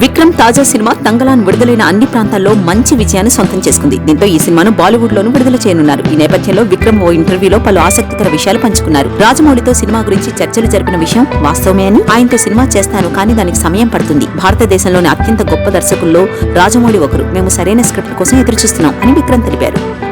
విక్రమ్ తాజా సినిమా తంగలాన్ విడుదలైన అన్ని ప్రాంతాల్లో మంచి విజయాన్ని సొంతం చేసుకుంది. దీంతో ఈ సినిమాను బాలీవుడ్ లోను విడుదల చేయనున్నారు. ఈ నేపథ్యంలో విక్రమ్ ఓ ఇంటర్వ్యూలో పలు ఆసక్తికర విషయాలు పంచుకున్నారు. రాజమౌళితో సినిమా గురించి చర్చలు జరిపిన విషయం వాస్తవమే అని? ఆయనతో సినిమా చేస్తాను కానీ దానికి సమయం పడుతుంది. భారతదేశంలోని అత్యంత గొప్ప దర్శకుల్లో రాజమౌళి ఒకరు. మేము సరైన స్క్రిప్ట్ కోసం ఎదురుచూస్తున్నాం అని విక్రమ్ తెలిపారు.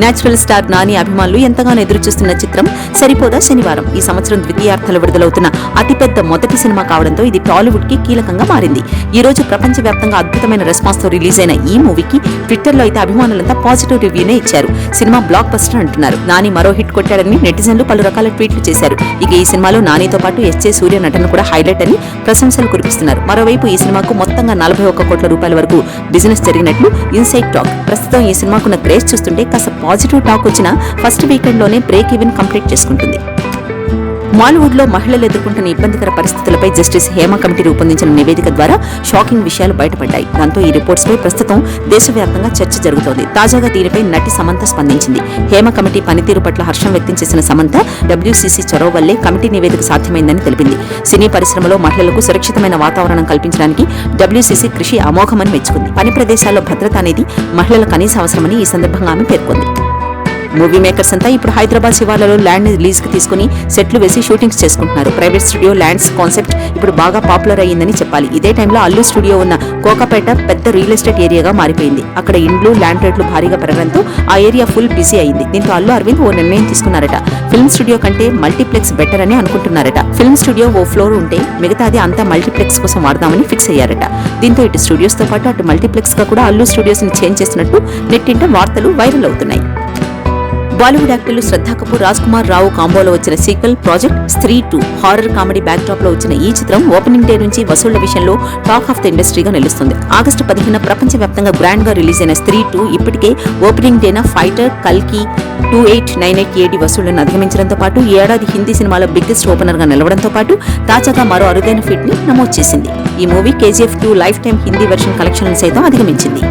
నేచురల్ స్టార్ నాని అభిమానులు ఎంతగానో ఎదురుచూస్తున్న చిత్రం సరిపోదా శనివారం. ఈ సంవత్సరం ద్వితీయార్థాలు విడుదలవుతున్న అతిపెద్ద మొదటి సినిమా కావడంతో ఇది టాలీవుడ్కి కీలకంగా మారింది. ఈ రోజు ప్రపంచవ్యాప్తంగా అద్భుతమైన రెస్పాన్స్తో రిలీజ్ అయిన ఈ మూవీకి ట్విట్టర్లో అయితే అభిమానులంతా పాజిటివ్ రివ్యూనే ఇచ్చారు. సినిమా బ్లాక్ బస్టర్ అంటున్నారు. నాని మరో హిట్ కొట్టాడని నెటిజన్లు పలు రకాల ట్వీట్లు చేశారు. ఇక ఈ సినిమాలో నానితో పాటు ఎస్జే సూర్య నటన కూడా హైలైట్ అని ప్రశంసలు కురిపిస్తున్నారు. మరోవైపు ఈ సినిమాకు మొత్తంగా నలభై ఒక్క కోట్ల రూపాయల వరకు బిజినెస్ జరిగినట్లు ఇన్సైట్ టాక్. ప్రస్తుతం ఈ సినిమాకున్న క్రేజ్ చూస్తుంటే కాస్త పాజిటివ్ టాక్ వచ్చిన ఫస్ట్ వీకెండ్లోనే బ్రేక్ ఈవెన్ కంప్లీట్ చేసుకుంటుంది. మాలీవుడ్లో మహిళలు ఎదుర్కొంటున్న ఇబ్బందికర పరిస్థితులపై జస్టిస్ హేమ కమిటీ రూపొందించిన నివేదిక ద్వారా షాకింగ్ విషయాలు బయటపడ్డాయి. దాంతో ఈ రిపోర్ట్స్ పై ప్రస్తుతం దేశవ్యాప్తంగా చర్చ జరుగుతోంది. తాజాగా దీనిపై నటి సమంత స్పందించింది. హేమ కమిటీ పనితీరు పట్ల హర్షం వ్యక్తం చేసిన సమంత డబ్ల్యూసీసీ చొరవ వల్లే కమిటీ నివేదిక సాధ్యమైందని తెలిపింది. సినీ పరిశ్రమలో మహిళలకు సురక్షితమైన వాతావరణం కల్పించడానికి డబ్ల్యూసీసీ కృషి అమోఘమని మెచ్చుకుంది. పని ప్రదేశాల్లో భద్రత అనేది మహిళల కనీస అవసరమని ఈ సందర్భంగా ఆమె పేర్కొంది. మూవీ మేకర్స్ అంతా ఇప్పుడు హైదరాబాద్ శివార్లలో ల్యాండ్ రిలీజ్కి తీసుకుని సెట్లు వేసి షూటింగ్స్ చేసుకుంటున్నారు. ప్రైవేట్ స్టూడియో ల్యాండ్స్ కాన్సెప్ట్ ఇప్పుడు బాగా పాపులర్ అయ్యిందని చెప్పాలి. ఇదే టైంలో అల్లు స్టూడియో ఉన్న కోకాపేట పెద్ద రియల్ ఎస్టేట్ ఏరియాగా మారిపోయింది. అక్కడ ఇండ్లు ల్యాండ్ రేట్లు భారీగా పెరగడంతో ఆ ఏరియా ఫుల్ బిజీ అయింది. దీంతో అల్లు అరవింద్ ఓ నిర్ణయం తీసుకున్నారట. ఫిల్మ్ స్టూడియో కంటే మల్టీప్లెక్స్ బెటర్ అని అనుకుంటున్నారట. ఫిల్మ్ స్టూడియో ఓ ఫ్లోర్ ఉంటే మిగతాది అంతా మల్టీప్లెక్స్ కోసం వాడదామని ఫిక్స్ అయ్యారట. దీంతో ఇటు స్టూడియోస్తో పాటు అటు మల్టీప్లెక్స్గా కూడా అల్లు స్టూడియోస్ని చేంజ్ చేసినట్టు నెట్టింట వార్తలు వైరల్ అవుతున్నాయి. బాలీవుడ్ యాక్టర్లు శ్రద్ధా కపూర్ రాజ్ కుమార్ రావు కాంబోలో వచ్చిన sequel project Stree two. Horror comedy back డ్రాప్లో వచ్చిన ఈ చిత్రం ఓపెనింగ్ డే నుంచి వసూళ్ళ విషయంలో టాక్ ఆఫ్ ద ఇండస్ట్రీగా నిలుస్తుంది. ఆగస్టు పదిహేను ప్రపంచవ్యాప్తంగా గ్రాండ్గా రిలీజ్ అయిన స్త్రీ టూ ఇప్పటికే ఓపెనింగ్ డేన ఫైటర్ కల్కి two eight nine eight AD వసూళ్ళను అధిగమించడంతో పాటు ఈ ఏడాది హిందీ సినిమాలో బిగ్గెస్ట్ ఓపెనర్గా నిలవడంతో పాటు తాజాగా మరో అరుదైన ఫిట్ని నమోదు చేసింది. ఈ movie KGF two lifetime Hindi version collection సైతం అధిగమించింది.